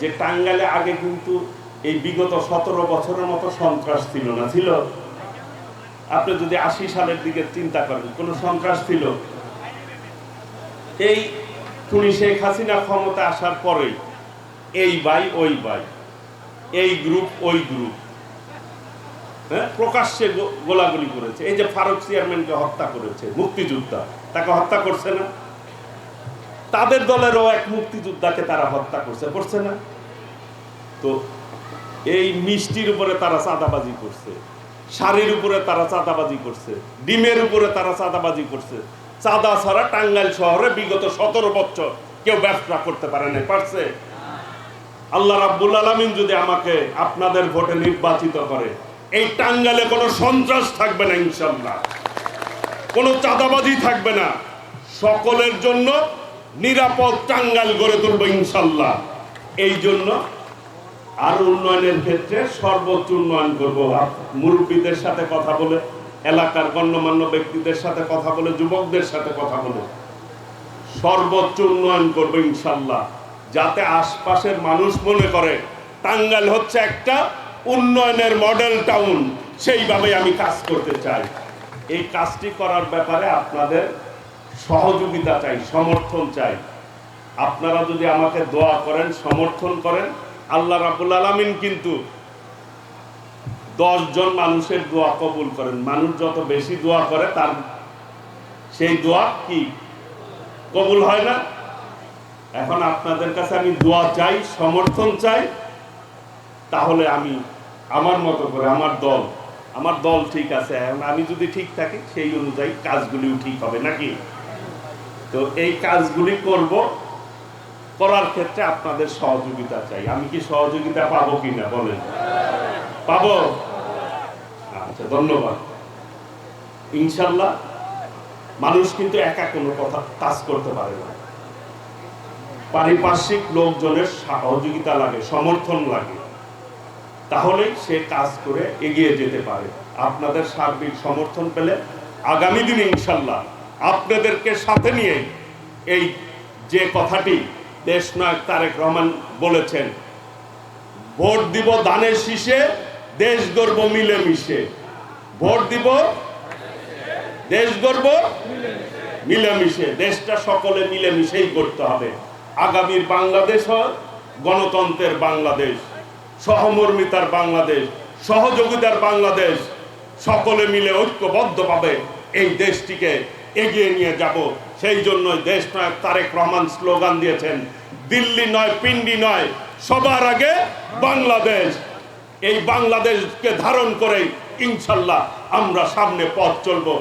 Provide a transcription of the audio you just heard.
যে টাঙ্গাইলে আগে কিন্তু এই বিগত সতেরো বছরের মতো সন্ত্রাস ছিল না, ছিল? আপনি যদি আশি সালের দিকে চিন্তা করেন, কোনো সন্ত্রাস ছিল? এই খুনি শেখ হাসিনা ক্ষমতা আসার পরেই এই বাই ওই বাই এই গ্রুপ, ওই গ্রুপ হ্যাঁ? প্রকাশ্যে গোলাগুলি করেছে। এই যে ফারুক চেয়ারম্যানকে হত্যা করেছে, মুক্তিযোদ্ধা, তাকে হত্যা করছে না? তাদের দলেরও এক মুক্তিযোদ্ধাকে তারা হত্যা করছে করছে না। তো এই মিষ্টির উপরে তারা চাঁদাবাজি করছে, শাড়ির উপরে তারা চাঁদাবাজি করছে, ডিমের উপরে তারা চাঁদাবাজি করছে। চাঁদা ছাড়া টাঙ্গাইল শহরে বিগত সতেরো বছর কেউ ব্যবসা করতে পারে না পারছে? আল্লাহ রাব্বুল আলামিন যদি আমাকে আপনাদের ভোটে নির্বাচিত করে, এই টাঙ্গালে কোনো সন্ত্রাস থাকবে না ইনশাল্লাহ কোনো চাঁদাবাজি থাকবে না। সকলের জন্য নিরাপদ টাঙ্গাল গড়ে তুলবো ইনশাল্লাহ। এই জন্য আরও উন্নয়নের ক্ষেত্রে সর্বোচ্চ উন্নয়ন করব। মুরব্বীদের সাথে কথা বলে, এলাকার গণ্যমান্য ব্যক্তিদের সাথে কথা বলে, যুবকদের সাথে কথা বলে সর্বোচ্চ উন্নয়ন করব ইনশাল্লাহ। যাতে আশপাশের মানুষ মনে করে টাঙ্গাল হচ্ছে একটা উন্নয়নের মডেল টাউন সেইভাবে আমি কাজ করতে চাই। এই কাজটি করার ব্যাপারে আপনাদের সহযোগিতা চাই, সমর্থন চাই। আপনারা যদি আমাকে দোয়া করেন, সমর্থন করেন, আল্লাহ রাবুল আলমিন কিন্তু জন মানুষের দোয়া কবুল করেন। মানুষ যত বেশি দোয়া করে, তার সেই দোয়া কি? কবুল হয় না? এখন আপনাদের কাছে আমি দোয়া চাই, সমর্থন চাই, তাহলে আমি আমার মতো করে, আমার দল আমার দল ঠিক আছে। এখন আমি যদি ঠিক থাকি, সেই অনুযায়ী কাজগুলিও ঠিক হবে, নাকি? তো এই কাজগুলি করব, করার ক্ষেত্রে আপনাদের সহযোগিতা চাই। আমি কি সহযোগিতা পাবো কিনা, বলেন। পাবো। আচ্ছা ধন্যবাদ। ইনশাল্লাহ, মানুষ কিন্তু একা কোনো কথা কাজ করতে পারে না। পারিপার্শ্বিক লোকজনের সহযোগিতা লাগে, সমর্থন লাগে। তাহলেই সে কাজ করে এগিয়ে যেতে পারে। আপনাদের সার্বিক সমর্থন পেলে আগামী দিনে ইনশাল্লাহ আপনাদেরকে সাথে নিয়ে এই যে কথাটি দেশ নায়ক তারেক রহমান বলেছেন, ভোট দিব দানের শীষে, দেশ গর্ব মিলেমিশে। ভোট দিব দেশ গর্ব মিলেমিশে। দেশটা সকলে মিলেমিশেই করতে হবে। আগামীর বাংলাদেশ গণতন্ত্রের বাংলাদেশ, সহমর্মিতার বাংলাদেশ, সহযোগিতার বাংলাদেশ। সকলে মিলে ঐক্যবদ্ধভাবে এই দেশটিকে এগিয়ে নিয়ে যাব। সেই জন্যই দেশ নয় তারেক রহমান স্লোগান দিয়েছেন, দিল্লি নয়, পিন্ডি নয়, সবার আগে বাংলাদেশ। এই বাংলাদেশকে ধারণ করেই ইনশাল্লাহ আমরা সামনে পথ চলবো।